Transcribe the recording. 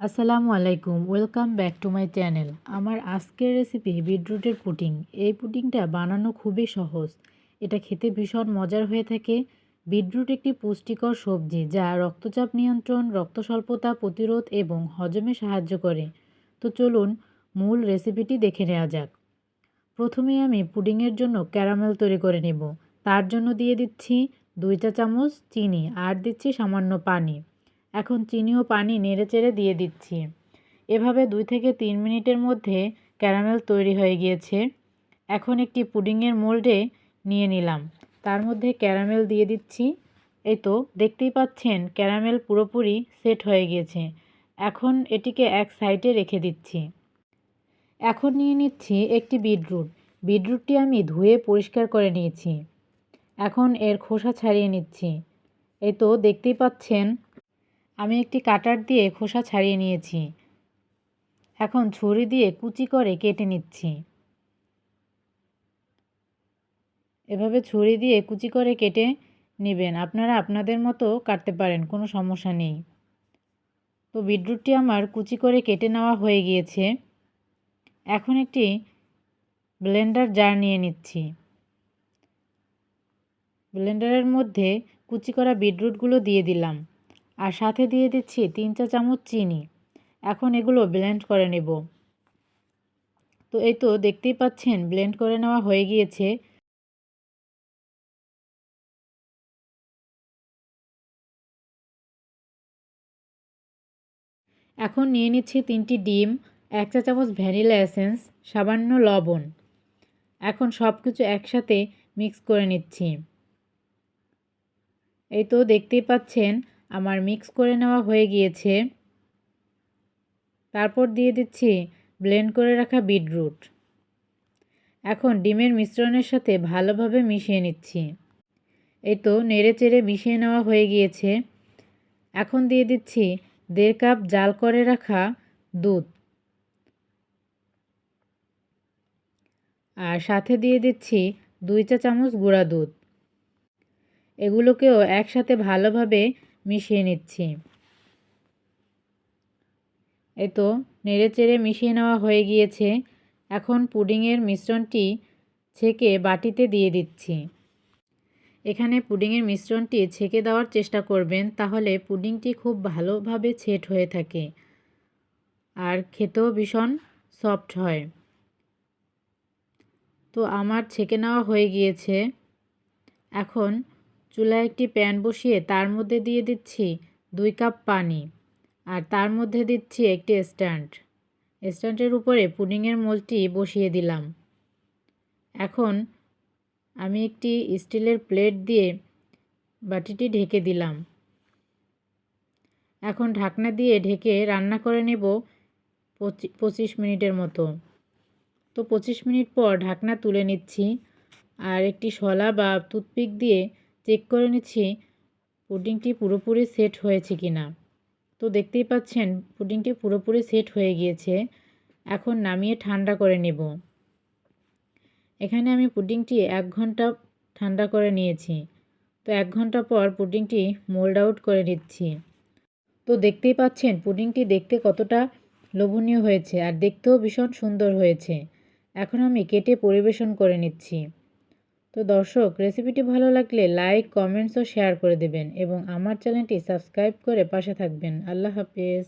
আসসালামু আলাইকুম welcome back to my channel আমার আজকের রেসিপি বিটরুটের পুডিং এই পুডিংটা বানানো খুবই সহজ। এটা খেতে ভীষণ মজার হয়ে থাকে। বিটরুট একটি পুষ্টিকর সবজি যা রক্তচাপ নিয়ন্ত্রণ, রক্ত স্বল্পতা প্রতিরোধ এবং হজমে সাহায্য করে। তো চলুন মূল রেসিপিটি দেখে নেওয়া যাক। প্রথমে আমি পুডিংয়ের জন্য ক্যারামেল তৈরি করে নেব। তার জন্য দিয়ে দিচ্ছি দুই চা চামচ চিনি আর দিচ্ছি সামান্য পানি। এখন চিনি ও পানি নেড়েচেড়ে দিয়ে দিচ্ছি। এভাবে দুই থেকে তিন মিনিটের মধ্যে ক্যারামেল তৈরি হয়ে গিয়েছে। এখন একটি পুডিংয়ের মোল্ডে নিয়ে নিলাম। তার মধ্যে ক্যারামেল দিয়ে দিচ্ছি। এই তো, দেখতেই পাচ্ছেন, ক্যারামেল পুরোপুরি সেট হয়ে গিয়েছে। এখন এটিকে এক সাইডে রেখে দিচ্ছি। এখন নিয়ে নিচ্ছি একটি বিটরুট। বিটরুটটি আমি ধুয়ে পরিষ্কার করে নিয়েছি। এখন এর খোসা ছাড়িয়ে নিচ্ছি। এই তো, দেখতেই পাচ্ছেন আমি একটি কাটার দিয়ে খোসা ছাড়িয়ে নিয়েছি। এখন ছুরি দিয়ে কুচি করে কেটে নিচ্ছি। এভাবে ছুরি দিয়ে কুচি করে কেটে নেবেন। আপনারা আপনাদের মতো কাটতে পারেন, কোনো সমস্যা নেই। তো বিটরুটটি আমার কুচি করে কেটে নেওয়া হয়ে গিয়েছে। এখন একটি ব্লেন্ডার জার নিয়ে নিচ্ছি। ব্লেন্ডারের মধ্যে কুচি করা বিটরুটগুলো দিয়ে দিলাম। আর সাথে দিয়ে দিচ্ছি তিন চা চামচ চিনি। এখন এগুলো ব্লেন্ড করে নেব। তো এই তো দেখতেই পাচ্ছেন ব্লেন্ড করে নেওয়া হয়ে গিয়েছে। এখন নিয়ে নিচ্ছি তিনটি ডিম, এক চা চামচ ভ্যানিলা এসেন্স, সামান্য লবণ। এখন সব কিছু একসাথে মিক্স করে নিচ্ছি। এই তো দেখতেই পাচ্ছেন আমার মিক্স করে নেওয়া হয়ে গিয়েছে। তারপর দিয়ে দিচ্ছি ব্লেন্ড করে রাখা বিটরুট এখন ডিমের মিশ্রণের সাথে ভালোভাবে মিশিয়ে নিচ্ছি। এই তো নেড়ে চেড়ে মিশিয়ে নেওয়া হয়ে গিয়েছে। এখন দিয়ে দিচ্ছি দেড় কাপ জাল করে রাখা দুধ। আর সাথে দিয়ে দিচ্ছি দুই চা চামচ গুঁড়া দুধ। এগুলোকেও একসাথে ভালোভাবে মিশিয়ে নিচ্ছি। এই তো নেড়ে চেড়ে মিশিয়ে নেওয়া হয়ে গিয়েছে। এখন পুডিংয়ের মিশ্রণটি ছেঁকে বাটিতে দিয়ে দিচ্ছি। এখানে পুডিংয়ের মিশ্রণটি ছেঁকে দেওয়ার চেষ্টা করবেন, তাহলে পুডিংটি খুব ভালোভাবে ছেট হয়ে থাকে আর খেতেও ভীষণ সফট হয়। তো আমার ছেঁকে নেওয়া হয়ে গিয়েছে। এখন চুলায় একটি প্যান বসিয়ে তার মধ্যে দিয়ে দিচ্ছি দুই কাপ পানি আর তার মধ্যে দিচ্ছি একটি স্ট্যান্ড। স্ট্যান্ডের উপরে পুডিংয়ের মোলটি বসিয়ে দিলাম। এখন আমি একটি স্টিলের প্লেট দিয়ে বাটিটি ঢেকে দিলাম। এখন ঢাকনা দিয়ে ঢেকে রান্না করে নেব পঁচিশ মিনিটের মতো। তো পঁচিশ মিনিট পর ঢাকনা তুলে নিচ্ছি আর একটি শলা বা টুথপিক দিয়ে চেক করে নিচ্ছি পুডিংটি পুরোপুরি সেট হয়েছে কি না তো দেখতেই পাচ্ছেন পুডিংটি পুরোপুরি সেট হয়ে গিয়েছে। এখন নামিয়ে ঠান্ডা করে নেব। এখানে আমি পুডিংটি এক ঘণ্টা ঠান্ডা করে নিয়েছি। তো এক ঘণ্টা পর পুডিংটি মোল্ড আউট করে নিচ্ছি। তো দেখতেই পাচ্ছেন পুডিংটি দেখতে কতটা লোভনীয় হয়েছে, আর দেখতেও ভীষণ সুন্দর হয়েছে। এখন আমি কেটে পরিবেশন করে নিচ্ছি। তো দর্শক রেসিপিটি ভালো লাগলে লাইক কমেন্টস ও শেয়ার করে দেবেন এবং আমার চ্যানেলটি সাবস্ক্রাইব করে পাশে থাকবেন। আল্লাহ হাফেজ।